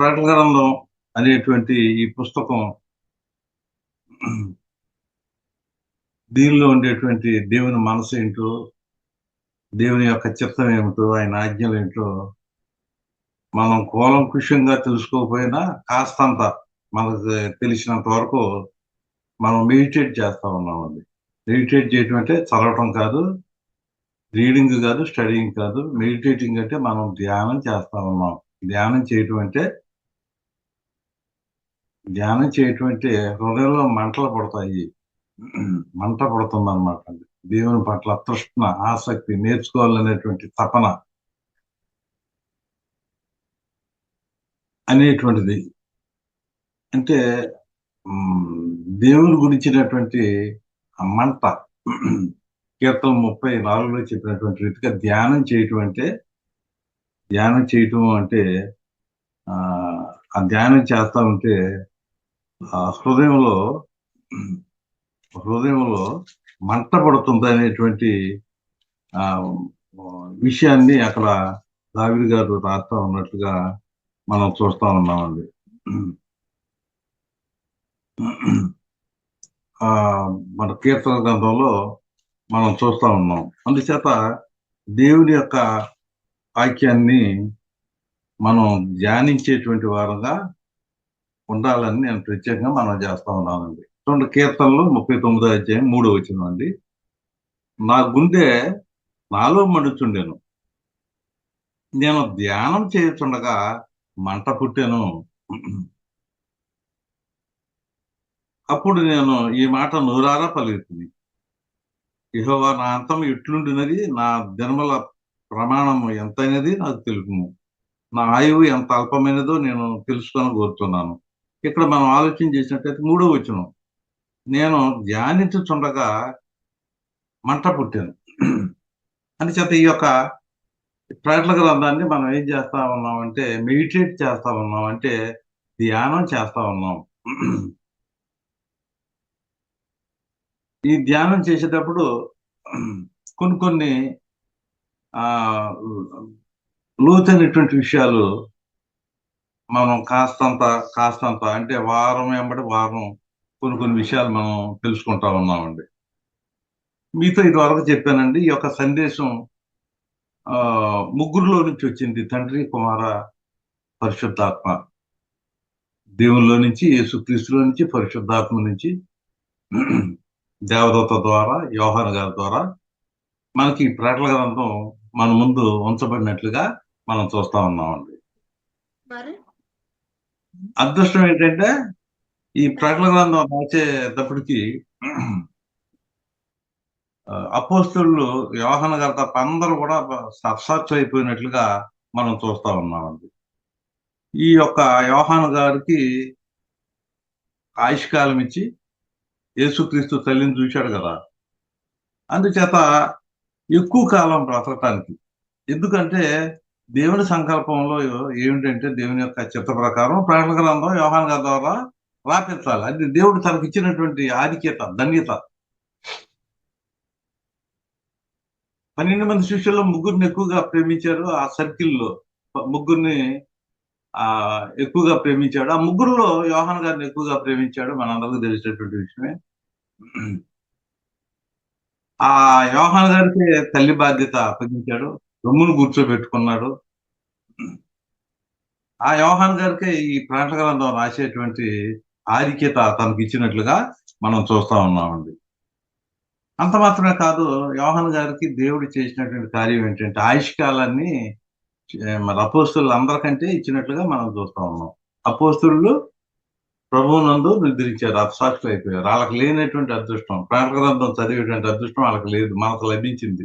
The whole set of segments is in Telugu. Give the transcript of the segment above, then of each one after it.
ప్రకటన అనేటువంటి ఈ పుస్తకం దీనిలో ఉండేటువంటి దేవుని మనసు ఏంటో దేవుని యొక్క చిత్తం ఏమిటో ఆయన ఆజ్ఞలు ఏంటో మనం కూలంకుషంగా తెలుసుకోకపోయినా కాస్తంత మనకు తెలిసినంత వరకు మనం మెడిటేట్ చేస్తా ఉన్నామండి. మెడిటేట్ చేయటం అంటే చదవటం కాదు రీడింగ్ కాదు స్టడీయింగ్ కాదు. మెడిటేటింగ్ అంటే మనం ధ్యానం చేస్తూ ఉన్నాం. ధ్యానం చేయటం అంటే ధ్యానం చేయటం అంటే హృదయంలో మంటలు పడతాయి. మంట పడుతుంది అనమాట దేవుని పట్ల తృష్ణ ఆసక్తి నేర్చుకోవాలనేటువంటి తపన అనేటువంటిది. అంటే దేవుని గురించినటువంటి ఆ మంట కీర్తన ముప్పై నాలుగులో చెప్పినటువంటి రీతిగా ధ్యానం చేయటం అంటే ధ్యానం చేయటం అంటే ఆ ఆ ధ్యానం చేస్తా ఉంటే ఆ హృదయంలో హృదయంలో మంట పడుతుంది అనేటువంటి ఆ విషయాన్ని అక్కడ దావిడి గారు రాస్తా ఉన్నట్లుగా మనం చూస్తా ఉన్నామండి. ఆ మన కీర్తన గ్రంథంలో మనం చూస్తా ఉన్నాం. అందుచేత దేవుని యొక్క వాక్యాన్ని మనం ధ్యానించేటువంటి వారుగా ఉండాలని నేను ప్రత్యేకంగా మనం చేస్తా ఉన్నానండి. చూడండి కీర్తనలు ముప్పై తొమ్మిదో అధ్యాయం మూడో వచ్చిన అండి. నా గుండె నాలో మండుచుండెను. నేను ధ్యానం చేయుచుండగా మంట పుట్టాను. అప్పుడు నేను ఈ మాట నూరారా పలుకుతుంది ఇహోవా నా అంతం ఎట్లుండినది? నా దినముల ప్రమాణం ఎంతైనది? నాకు తెలుపుము. నా ఆయువు ఎంత అల్పమైనదో నేను తెలుసుకొని కోరుతున్నాను ఇక్కడ మనం ఆలోచన చేసినట్టయితే మూడో వచ్చిన నేను ధ్యానించుచుండగా మంట పుట్టాను. అందుచేత ఈ యొక్క ప్రకటన గ్రంథాన్ని మనం ఏం చేస్తా ఉన్నాం అంటే మెడిటేట్ చేస్తా ఉన్నాం అంటే ధ్యానం చేస్తా ఉన్నాం. ఈ ధ్యానం చేసేటప్పుడు కొన్ని కొన్ని లోతైనటువంటి విషయాలు మనం కాస్తంత కాస్తంత అంటే వారం వెంబడి వారం కొన్ని కొన్ని విషయాలు మనం తెలుసుకుంటా ఉన్నామండి. మీతో ఇదివరకు చెప్పానండి ఈ యొక్క సందేశం ఆ ముగ్గురులో నుంచి వచ్చింది తండ్రి కుమార పరిశుద్ధాత్మ. దేవుల్లో నుంచి యేసుక్రీస్తులో నుంచి పరిశుద్ధాత్మ నుంచి దేవదత్త ద్వారా యోహాన్ గారి ద్వారా మనకి ఈ ప్రకటన గ్రంథం మన ముందు ఉంచబడినట్లుగా మనం చూస్తా ఉన్నామండి. మరి? అదృష్టం ఏంటంటే ఈ ప్రకటన గ్రంథం రాసేటప్పటికి అపోస్తులు యోహన గారు తప్ప అందరూ కూడా సత్సాక్షి అయిపోయినట్లుగా మనం చూస్తా ఉన్నామండి. ఈ యొక్క యోహాను గారికి ఆయుష్కాలం ఇచ్చి యేసుక్రీస్తు తల్లిని చూశాడు కదా. అందుచేత ఎక్కువ కాలం బ్రతకటానికి. ఎందుకంటే దేవుని సంకల్పంలో ఏమిటంటే దేవుని యొక్క చిత్త ప్రకారం ప్రకటన గ్రంథం యోహాన్ గారి ద్వారా రాపించాలి. అది దేవుడు తనకు ఇచ్చినటువంటి ఆధిక్యత ధన్యత. పన్నెండు మంది శిష్యుల్లో ముగ్గురిని ఎక్కువగా ప్రేమించారు. ఆ సర్కిల్లో ముగ్గురిని ఆ ఎక్కువగా ప్రేమించాడు. ఆ ముగ్గురులో యోహాన్ గారిని ఎక్కువగా ప్రేమించాడు. మనందరికీ తెలిసినటువంటి విషయమే. ఆ యోహాన్ గారికి తల్లి బాధ్యత అప్పగించాడు. రొమ్మును కూర్చోబెట్టుకున్నాడు. ఆ యోహాన్ గారికి ఈ ప్రకటన రాసేటువంటి ఆధిక్యత తనకి ఇచ్చినట్లుగా మనం చూస్తా ఉన్నామండి. అంత మాత్రమే కాదు యోహన్ గారికి దేవుడు చేసినటువంటి కార్యం ఏంటంటే ఆయుష్కాలాన్ని మరి అపోస్తులు అందరికంటే ఇచ్చినట్లుగా మనం చూస్తా ఉన్నాం. అపోస్తులు ప్రభువునందు నిద్రించారు అప్సాక్షులు అయిపోయారు. వాళ్ళకి లేనటువంటి అదృష్టం ప్రాణగ్రంథం చదివేటువంటి అదృష్టం వాళ్ళకి లేదు మనకు లభించింది.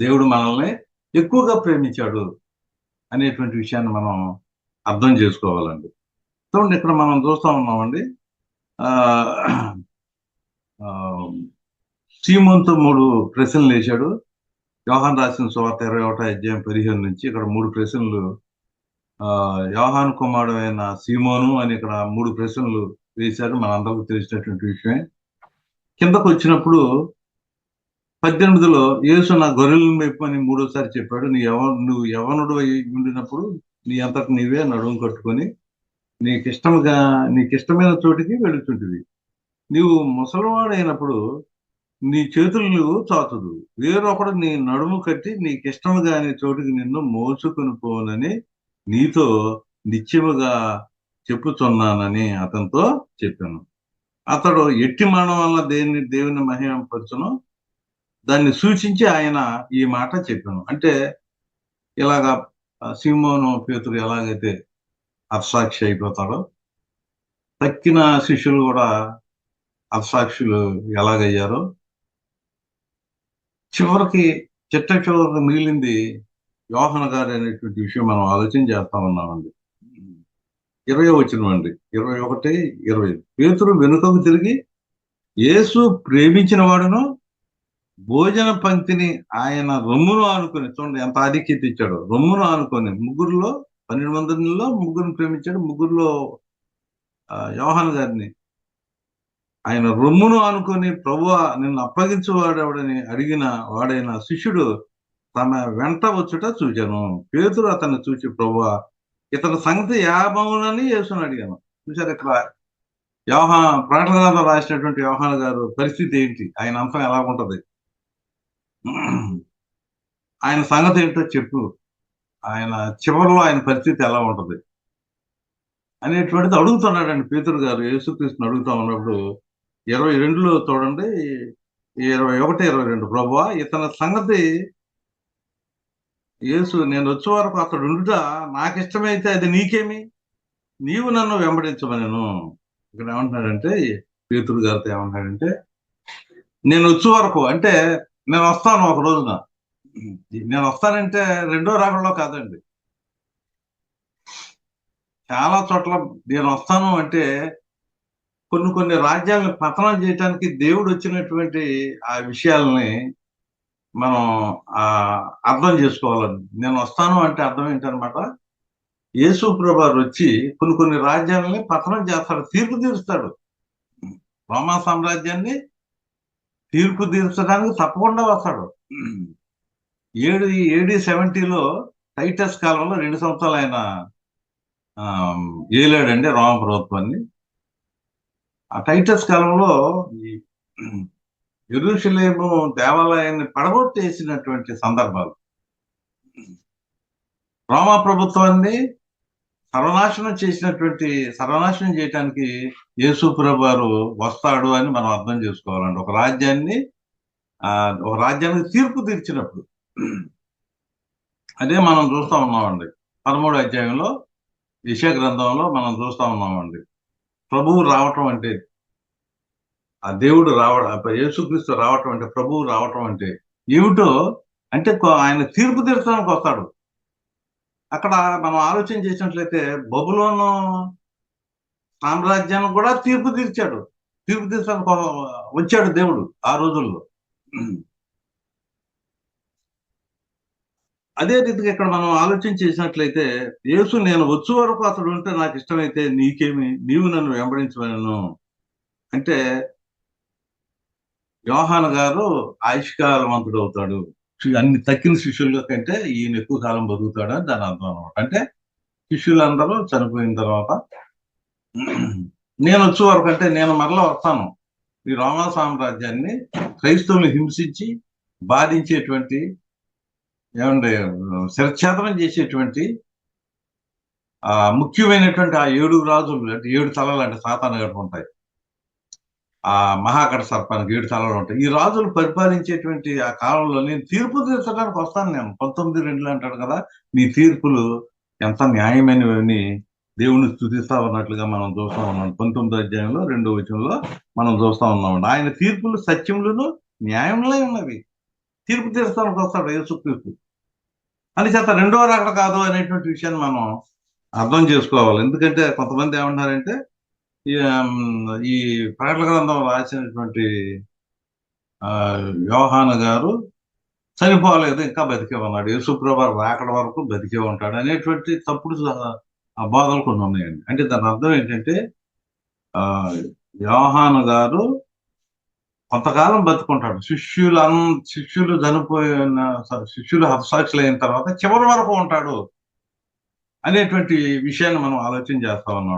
దేవుడు మనల్ని ఎక్కువగా ప్రేమించాడు అనేటువంటి విషయాన్ని మనం అర్థం చేసుకోవాలండి. చూడండి ఇక్కడ మనం చూస్తా ఉన్నామండి. ఆ సీమంతో మూడు ప్రశ్నలు వేశాడు. యోహాన్ రాసిన సువార్త ఇరవై ఒకటో అధ్యాయం పదిహేను నుంచి ఇక్కడ మూడు ప్రశ్నలు ఆ యోహాన్ కుమారుడు అయిన సీమోను అని ఇక్కడ మూడు ప్రశ్నలు వేశారు. మనందరికీ తెలిసినటువంటి విషయమే. కిందకు వచ్చినప్పుడు పద్దెనిమిదిలో యేసు నా గొర్రెలను మెప్పని మూడోసారి చెప్పాడు నీ ఎవ నువ్వు యవనుడు ఉండినప్పుడు నీ అంతటి నీవే నడుము కట్టుకొని నీకు ఇష్టముగా నీకు ఇష్టమైన చోటికి వెళుతుంటివి నీవు ముసలివాడైనప్పుడు నీ చేతులు నువ్వు చాతుదు వేరొకడు నీ నడుము కట్టి నీకు ఇష్టము కాని చోటికి నిన్ను మోసుకొని పోనని నీతో నిత్యముగా చెప్పుచున్నానని అతనితో చెప్పాను. అతడు ఎట్టి మరణం వల్ల దేవుని మహిమపరచును దాన్ని సూచించి ఆయన ఈ మాట చెప్పాను. అంటే ఇలాగా ఆ, పేతుడు పేతురు ఎలాగైతే అర్సాక్షి అయిపోతాడో తక్కిన శిష్యులు కూడా అర్సాక్షులు ఎలాగయ్యారో చివరికి చిట్ట చివరికి మిగిలింది యోహన గారు అనేటువంటి విషయం మనం ఆలోచన చేస్తా ఉన్నామండి. ఇరవై వచ్చినవండి ఇరవై ఒకటి ఇరవై పేతురు వెనుకకు తిరిగి యేసు ప్రేమించిన వాడును భోజన పంక్తిని ఆయన రొమ్మును ఆనుకొని చూడండి ఎంత ఆధిక్యత ఇచ్చాడు. రొమ్మును ఆనుకొని ముగ్గురులో పన్నెండు మందిలో ముగ్గురిని ప్రేమించాడు. ముగ్గురులో యోహాన్ గారిని. ఆయన రొమ్మును ఆనుకొని ప్రభు నిన్ను అప్పగించువాడెవడని అడిగిన వాడైన శిష్యుడు తన వెంట వచ్చుట చూచాను. పేతురు అతన్ని చూచి ప్రభు ఇతని సంగతి యాభవునని యేసుని అడిగాను. చూసారు ఇక్కడ యోహా ప్రకటనలో రాసినటువంటి యోహాన్ గారు పరిస్థితి ఏంటి? ఆయన అంశం ఎలా ఉంటది? ఆయన సంగతి ఏంటో చెప్పు. ఆయన చివరిలో ఆయన పరిస్థితి ఎలా ఉంటుంది? అనేటువంటిది అడుగుతున్నాడండి పేతురు గారు. యేసుక్రీస్తుని అడుగుతా ఉన్నప్పుడు ఇరవై రెండులో చూడండి. ఇరవై ఒకటి ఇరవై రెండు. ప్రభువా ఇతని సంగతి యేసు నేను వచ్చే వరకు అతడు ఉండుట నాకు ఇష్టమైతే అది నీకేమి? నీవు నన్ను వెంబడించమనేను ఇక్కడ ఏమంటున్నాడంటే పేతురు గారితో ఏమంటున్నాడంటే నేను వచ్చే వరకు అంటే నేను వస్తాను ఒక రోజున. నేను వస్తానంటే రెండో రాకడలో కాదండి. చాలా చోట్ల నేను వస్తాను అంటే కొన్ని కొన్ని రాజ్యాలను పతనం చేయడానికి దేవుడు వచ్చినటువంటి ఆ విషయాలని మనం ఆ అర్థం చేసుకోవాలండి నేను వస్తాను అంటే అర్థం ఏంటనమాట? యేసు ప్రభారు వచ్చి కొన్ని కొన్ని రాజ్యాలని పతనం చేస్తాడు తీర్పు తీరుస్తాడు. రోమా సామ్రాజ్యాన్ని తీర్పు తీర్చడానికి తప్పకుండా వస్తాడు. ఏడు ఏడి సెవెంటీలో టైటస్ కాలంలో రెండు సంవత్సరాలు ఆయన ఏలాడండి రోమ ప్రభుత్వాన్ని. ఆ టైటస్ కాలంలో ఈ ఎరుషలేము దేవాలయాన్ని పడగొట్టేసినటువంటి సందర్భాలు. రోమా ప్రభుత్వాన్ని సర్వనాశనం చేసినటువంటి సర్వనాశనం చేయటానికి యేసుప్రభు వారు వస్తాడు అని మనం అర్థం చేసుకోవాలండి. ఒక రాజ్యాన్ని ఆ ఒక రాజ్యానికి తీర్పు తీర్చినప్పుడు. అదే మనం చూస్తా ఉన్నామండి. పదమూడు అధ్యాయంలో యశ గ్రంథంలో మనం చూస్తా ఉన్నామండి. ప్రభువు రావటం అంటే ఆ దేవుడు రావడం యేసుక్రీస్తు రావటం అంటే ప్రభువు రావటం అంటే ఏమిటో అంటే ఆయన తీర్పు తీర్చడానికి వస్తాడు. అక్కడ మనం ఆలోచన చేసినట్లయితే బబులోను సామ్రాజ్యాన్ని కూడా తీర్పు తీర్చాడు. తీర్పు తీర్చడానికి వచ్చాడు దేవుడు ఆ రోజుల్లో. అదే రీతిగా ఇక్కడ మనం ఆలోచన చేసినట్లయితే యేసు నేను వచ్చు వరకు అతడు ఉంటే నాకు ఇష్టమైతే నీకేమి నీవు నన్ను వెంబడించమను అంటే యోహాన్ గారు ఆయుష్కాలవంతుడు అవుతాడు అన్ని తక్కిన శిష్యుల కంటే ఈయన ఎక్కువ కాలం బతుకుతాడని దాని అర్థం అనమాట అంటే శిష్యులందరూ చనిపోయిన తర్వాత నేను వచ్చే వరకు అంటే నేను మరలా వస్తాను. ఈ రోమా సామ్రాజ్యాన్ని క్రైస్తవులు హింసించి బాధించేటువంటి ఏమంటే శిరఛేదనం చేసేటువంటి ఆ ముఖ్యమైనటువంటి ఆ ఏడు రాజులు అంటే ఏడు తలలు అంటే సాతాను గడుపుంటాయి ఉంటాయి. ఆ మహాకట సర్పానికి ఏడు తలలు ఉంటాయి. ఈ రాజులు పరిపాలించేటువంటి ఆ కాలంలో నేను తీర్పు తీర్చడానికి వస్తాను నేను. పంతొమ్మిది రెండులో అంటాడు కదా నీ తీర్పులు ఎంత న్యాయమైనవని దేవుని స్థుతిస్తా ఉన్నట్లుగా మనం చూస్తా ఉన్నాం. పంతొమ్మిది అధ్యాయంలో రెండో వచనంలో మనం చూస్తా ఉన్నామండి. ఆయన తీర్పులు సత్యములను న్యాయంలో ఉన్నవి. తీర్పు తీర్చడానికి వస్తాడు యేసుక్రీస్తు. అని చేత రెండో రకడ కాదు అనేటువంటి విషయాన్ని మనం అర్థం చేసుకోవాలి. ఎందుకంటే కొంతమంది ఏమంటారంటే ఈ, ప్రకటన గ్రంథం రాసినటువంటి ఆ, యోహాను గారు చనిపోలేదు ఇంకా బతికే ఉన్నాడు యేసుప్రభారు రాకడ వరకు బతికే ఉంటాడు అనేటువంటి తప్పుడు ఆ బోధలు కొన్ని ఉన్నాయండి. అంటే దాని అర్థం ఏంటంటే ఆ యోహాను గారు కొంతకాలం బతుకుంటాడు. శిష్యులు అన్ శిష్యులు చనిపోయిన శిష్యులు హతసాక్షులు అయిన తర్వాత చివరి వరకు ఉంటాడు అనేటువంటి విషయాన్ని మనం ఆలోచన చేస్తా ఉన్నాం.